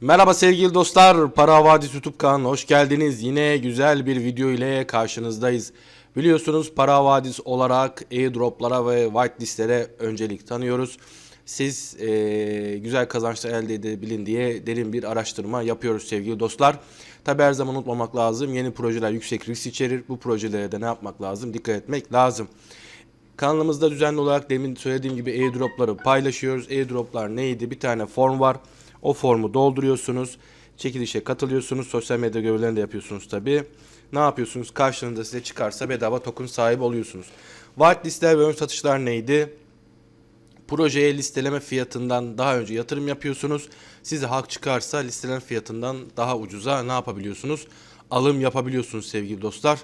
Merhaba sevgili dostlar, Para Havadis YouTube kanalına hoş geldiniz. Yine güzel bir video ile karşınızdayız. Biliyorsunuz Para Havadis olarak airdroplara ve whitelistlere öncelik tanıyoruz. Siz eee, güzel kazançlar elde edebilin diye derin bir araştırma yapıyoruz sevgili dostlar. Tabi her zaman unutmamak lazım. Yeni projeler yüksek risk içerir. Bu projelere de ne yapmak lazım? Dikkat etmek lazım. Kanalımızda düzenli olarak demin söylediğim gibi airdropları paylaşıyoruz. Airdroplar neydi? Bir tane form var. O formu dolduruyorsunuz. Çekilişe katılıyorsunuz. Sosyal medya görevlerini de yapıyorsunuz tabi. Ne yapıyorsunuz? Karşılığında size çıkarsa bedava token sahibi oluyorsunuz. Whitelistler ve ön satışlar neydi? Projeye listeleme fiyatından daha önce yatırım yapıyorsunuz. Size hak çıkarsa listeleme fiyatından daha ucuza ne yapabiliyorsunuz? Alım yapabiliyorsunuz sevgili dostlar.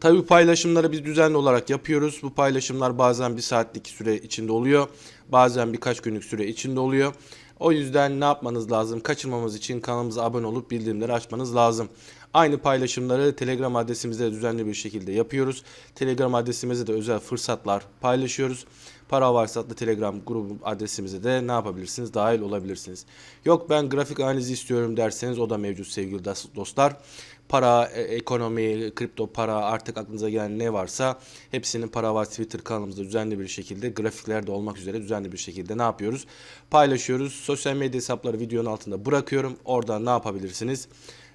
Tabii bu paylaşımları biz düzenli olarak yapıyoruz. Bu paylaşımlar bazen bir saatlik süre içinde oluyor. Bazen birkaç günlük süre içinde oluyor. O yüzden ne yapmanız lazım? Kaçırmamız için kanalımıza abone olup bildirimleri açmanız lazım. Aynı paylaşımları Telegram adresimizde düzenli bir şekilde yapıyoruz. Telegram adresimizde de özel fırsatlar paylaşıyoruz. Para varsa adlı Telegram grubu adresimize de ne yapabilirsiniz? Dahil olabilirsiniz. Yok ben grafik analizi istiyorum derseniz o da mevcut sevgili dos- dostlar. Para, e, ekonomi, kripto para artık aklınıza gelen ne varsa hepsinin para var Twitter kanalımızda düzenli bir şekilde grafiklerde olmak üzere düzenli bir şekilde ne yapıyoruz? Paylaşıyoruz. Sosyal medya hesapları videonun altında bırakıyorum. Oradan ne yapabilirsiniz?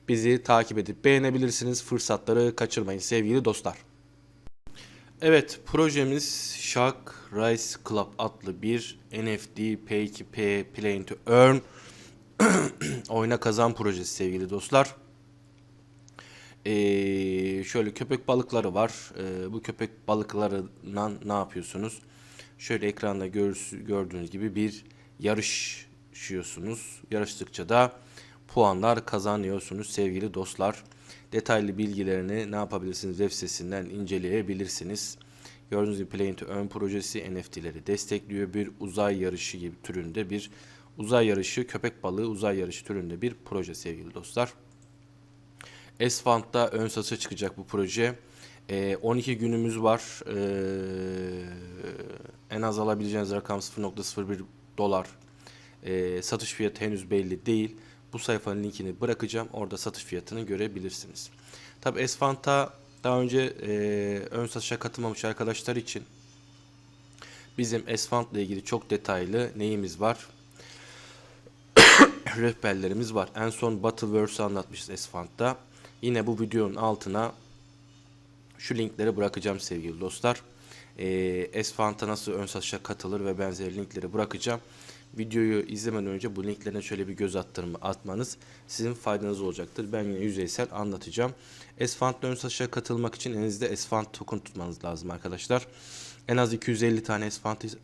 Bizi takip edip beğenebilirsiniz. Fırsatları kaçırmayın sevgili dostlar. Evet projemiz Shark Rise Club adlı bir NFT P2P Play to Earn oyna kazan projesi sevgili dostlar. Ee, şöyle köpek balıkları var. Ee, bu köpek balıklarından ne yapıyorsunuz? Şöyle ekranda gör- gördüğünüz gibi bir yarışıyorsunuz. Yarıştıkça da puanlar kazanıyorsunuz sevgili dostlar. Detaylı bilgilerini ne yapabilirsiniz web sitesinden inceleyebilirsiniz. Gördüğünüz gibi Play to projesi NFT'leri destekliyor. Bir uzay yarışı gibi türünde bir uzay yarışı, köpek balığı uzay yarışı türünde bir proje sevgili dostlar. Esfant'ta ön satışa çıkacak bu proje. Ee, 12 günümüz var. Ee, en az alabileceğiniz rakam 0.01 dolar. Ee, satış fiyatı henüz belli değil. Bu sayfanın linkini bırakacağım. Orada satış fiyatını görebilirsiniz. Tabi Esfant'a daha önce e, ön satışa katılmamış arkadaşlar için bizim Esfant ile ilgili çok detaylı neyimiz var? rehberlerimiz var. En son Battleverse'ü anlatmışız Esfant'ta. Yine bu videonun altına şu linkleri bırakacağım sevgili dostlar. Ee, Esfant'a nasıl ön satışa katılır ve benzeri linkleri bırakacağım. Videoyu izlemeden önce bu linklerine şöyle bir göz attırma, atmanız sizin faydanız olacaktır. Ben yine yüzeysel anlatacağım. Esfant'ta ön satışa katılmak için elinizde Esfant token tutmanız lazım arkadaşlar. En az 250 tane Esfant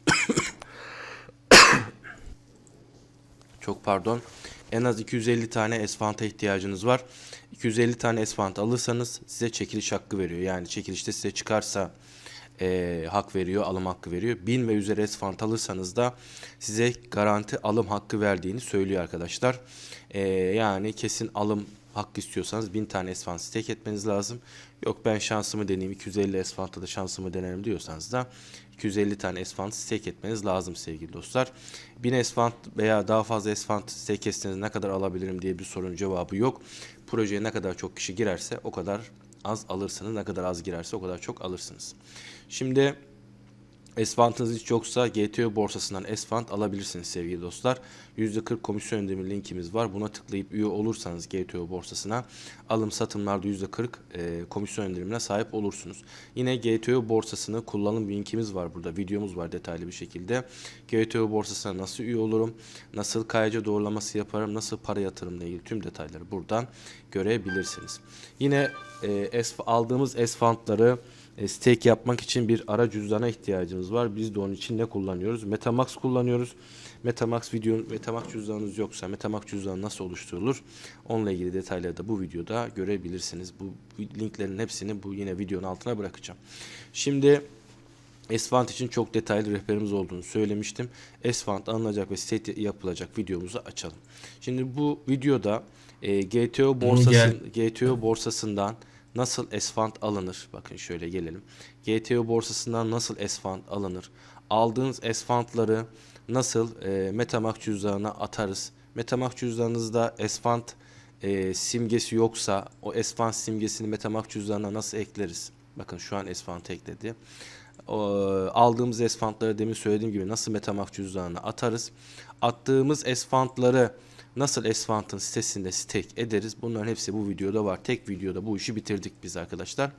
Çok pardon. En az 250 tane esfanta ihtiyacınız var. 250 tane esfant alırsanız size çekiliş hakkı veriyor. Yani çekilişte size çıkarsa eee, hak veriyor, alım hakkı veriyor. 1000 ve üzeri esfant alırsanız da size garanti alım hakkı verdiğini söylüyor arkadaşlar. Eee, yani kesin alım hakkı istiyorsanız 1000 tane esfant stake etmeniz lazım. Yok ben şansımı deneyeyim 250 esfanta da şansımı denerim diyorsanız da 250 tane esfant stake etmeniz lazım sevgili dostlar. 1000 esfant veya daha fazla esfant stake etseniz ne kadar alabilirim diye bir sorunun cevabı yok. Projeye ne kadar çok kişi girerse o kadar az alırsınız. Ne kadar az girerse o kadar çok alırsınız. Şimdi Esfantınız hiç yoksa GTO borsasından Esfant alabilirsiniz sevgili dostlar. %40 komisyon indirimi linkimiz var. Buna tıklayıp üye olursanız GTO borsasına alım satımlarda %40 e, komisyon indirimine sahip olursunuz. Yine GTO borsasını kullanım linkimiz var burada. Videomuz var detaylı bir şekilde. GTO borsasına nasıl üye olurum? Nasıl KYC doğrulaması yaparım? Nasıl para yatırımla ilgili tüm detayları buradan görebilirsiniz. Yine e, es, aldığımız Esfantları stake yapmak için bir ara cüzdana ihtiyacımız var. Biz de onun için ne kullanıyoruz? Metamax kullanıyoruz. Metamax video Metamax cüzdanınız yoksa Metamax cüzdanı nasıl oluşturulur? Onunla ilgili detayları da bu videoda görebilirsiniz. Bu linklerin hepsini bu yine videonun altına bırakacağım. Şimdi Esfant için çok detaylı rehberimiz olduğunu söylemiştim. Esfant alınacak ve state yapılacak videomuzu açalım. Şimdi bu videoda e, GTO borsası GTO borsasından nasıl Esfant alınır? Bakın şöyle gelelim. GTO borsasından nasıl Esfant alınır? Aldığınız Esfantları nasıl e, Metamask cüzdanına atarız Metamask cüzdanınızda Esfand e, simgesi yoksa o Esfand simgesini Metamask cüzdanına nasıl ekleriz? Bakın şu an Esfand ekledi. O, aldığımız esfantları demin söylediğim gibi nasıl Metamask cüzdanına atarız? Attığımız esfantları nasıl Esfant'ın sitesinde stake ederiz? Bunların hepsi bu videoda var. Tek videoda bu işi bitirdik biz arkadaşlar.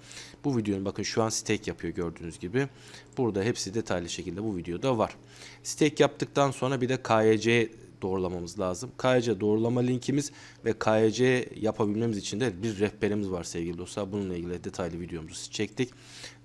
Bu videonun bakın şu an stake yapıyor gördüğünüz gibi. Burada hepsi detaylı şekilde bu videoda var. Stake yaptıktan sonra bir de KYC doğrulamamız lazım. KYC doğrulama linkimiz ve KYC yapabilmemiz için de bir rehberimiz var sevgili dostlar. Bununla ilgili detaylı videomuzu çektik.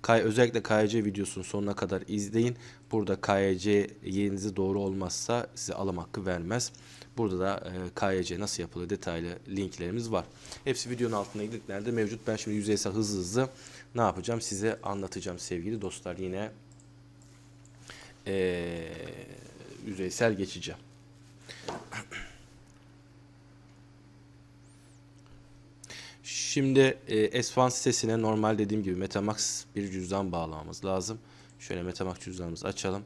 K özellikle KYC videosunun sonuna kadar izleyin. Burada KYC yerinizi doğru olmazsa size alım hakkı vermez. Burada da e, KYC nasıl yapılır detaylı linklerimiz var. Hepsi videonun altında linklerde mevcut. Ben şimdi yüzeysel hızlı hızlı ne yapacağım size anlatacağım sevgili dostlar. Yine e, yüzeysel geçeceğim. Şimdi e, Esfan sitesine normal dediğim gibi Metamask bir cüzdan bağlamamız lazım. Şöyle Metamask cüzdanımızı açalım.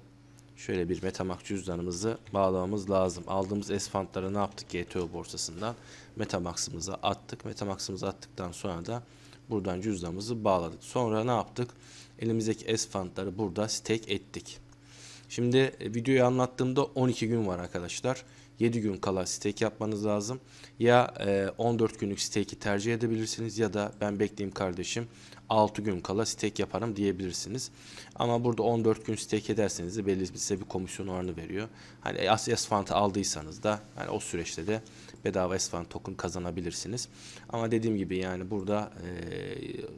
Şöyle bir Metamask cüzdanımızı bağlamamız lazım. Aldığımız Esfantları ne yaptık GTO borsasından? Metamask'ımıza attık. Metamask'ımızı attıktan sonra da buradan cüzdanımızı bağladık. Sonra ne yaptık? Elimizdeki Esfantları burada stake ettik. Şimdi e, videoyu anlattığımda 12 gün var arkadaşlar. 7 gün kala stake yapmanız lazım. Ya e, 14 günlük stake'i tercih edebilirsiniz ya da ben bekleyeyim kardeşim 6 gün kala stake yaparım diyebilirsiniz. Ama burada 14 gün stake ederseniz de belli bir size bir komisyon oranı veriyor. Hani S-Fund aldıysanız da hani o süreçte de bedava S-Fund token kazanabilirsiniz. Ama dediğim gibi yani burada e,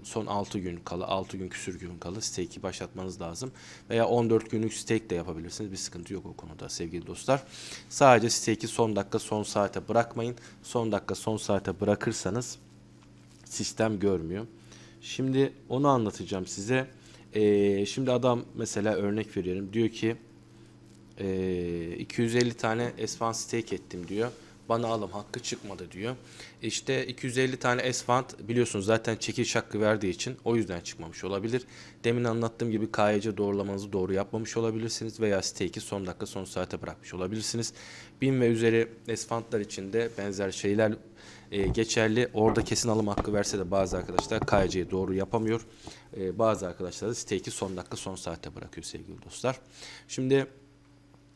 son 6 gün kala 6 gün küsür gün kala stake'i başlatmanız lazım. Veya 14 günlük stake de yapabilirsiniz. Bir sıkıntı yok o konuda sevgili dostlar. Sadece stake'i son dakika son saate bırakmayın. Son dakika son saate bırakırsanız sistem görmüyor. Şimdi onu anlatacağım size. Ee, şimdi adam mesela örnek veriyorum. Diyor ki e, 250 tane S-Fund stake ettim diyor. Bana alım hakkı çıkmadı diyor. İşte 250 tane S-Fund biliyorsunuz zaten çekiliş hakkı verdiği için o yüzden çıkmamış olabilir. Demin anlattığım gibi KYC doğrulamanızı doğru yapmamış olabilirsiniz veya stake'i son dakika son saate bırakmış olabilirsiniz. 1000 ve üzeri S-Fund'lar için de benzer şeyler e, geçerli. Orada kesin alım hakkı verse de bazı arkadaşlar KYC'yi doğru yapamıyor. E, bazı arkadaşlar da stake'i son dakika son saate bırakıyor sevgili dostlar. Şimdi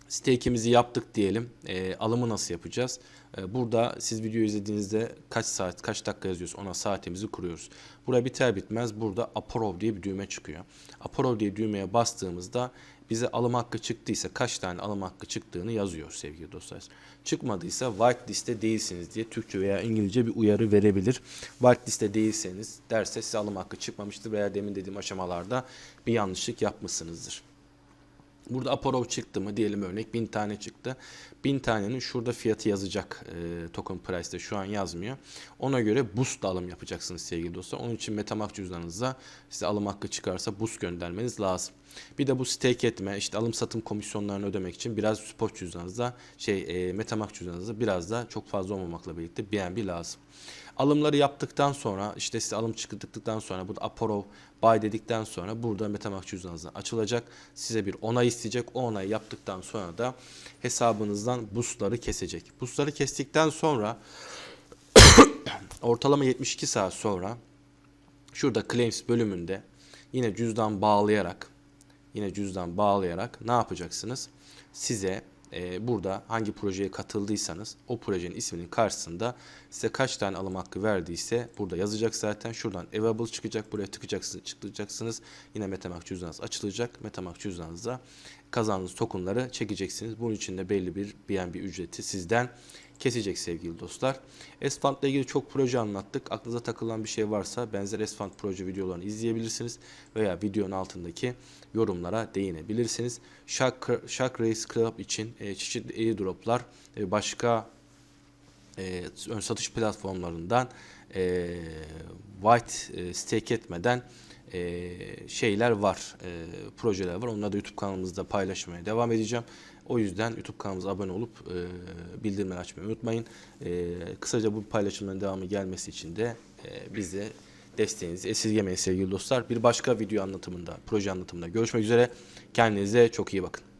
stake'imizi yaptık diyelim. E, alımı nasıl yapacağız? E, burada siz video izlediğinizde kaç saat, kaç dakika yazıyoruz ona saatimizi kuruyoruz. Buraya biter bitmez burada approve diye bir düğme çıkıyor. Approve diye düğmeye bastığımızda bize alım hakkı çıktıysa kaç tane alım hakkı çıktığını yazıyor sevgili dostlar. Çıkmadıysa whitelist'te değilsiniz diye Türkçe veya İngilizce bir uyarı verebilir. Whitelist'te değilseniz derse size alım hakkı çıkmamıştır veya demin dediğim aşamalarda bir yanlışlık yapmışsınızdır. Burada Apollo çıktı mı diyelim örnek 1000 tane çıktı. 1000 tanenin şurada fiyatı yazacak e, token price'de şu an yazmıyor. Ona göre boost alım yapacaksınız sevgili dostlar. Onun için Metamask cüzdanınıza size alım hakkı çıkarsa boost göndermeniz lazım. Bir de bu stake etme işte alım satım komisyonlarını ödemek için biraz spot cüzdanınızda şey e, Metamask cüzdanınızda biraz da çok fazla olmamakla birlikte BNB lazım. Alımları yaptıktan sonra işte size alım çıktıktan sonra burada Apollo buy dedikten sonra burada Metamask cüzdanınız açılacak. Size bir onay isteyecek. O onayı yaptıktan sonra da hesabınızdan boostları kesecek. Boostları kestikten sonra ortalama 72 saat sonra şurada claims bölümünde yine cüzdan bağlayarak yine cüzdan bağlayarak ne yapacaksınız? Size e, burada hangi projeye katıldıysanız o projenin isminin karşısında size kaç tane alım hakkı verdiyse burada yazacak zaten. Şuradan available çıkacak. Buraya tıkacaksınız, tıklayacaksınız. Yine Metamask cüzdanınız açılacak. Metamask cüzdanınızda kazandığınız tokenları çekeceksiniz. Bunun için de belli bir BNB ücreti sizden kesecek sevgili dostlar. Esfand ile ilgili çok proje anlattık. Aklınıza takılan bir şey varsa benzer Esfand proje videolarını izleyebilirsiniz veya videonun altındaki yorumlara değinebilirsiniz. Shark Race Club için e, çeşitli airdroplar e, başka e, ön satış platformlarından e, white e, stake etmeden e, şeyler var, e, projeler var. Onları da YouTube kanalımızda paylaşmaya devam edeceğim. O yüzden YouTube kanalımıza abone olup e, bildirimleri açmayı unutmayın. E, kısaca bu paylaşımların devamı gelmesi için de e, bize desteğinizi esirgemeyin sevgili dostlar. Bir başka video anlatımında, proje anlatımında görüşmek üzere. Kendinize çok iyi bakın.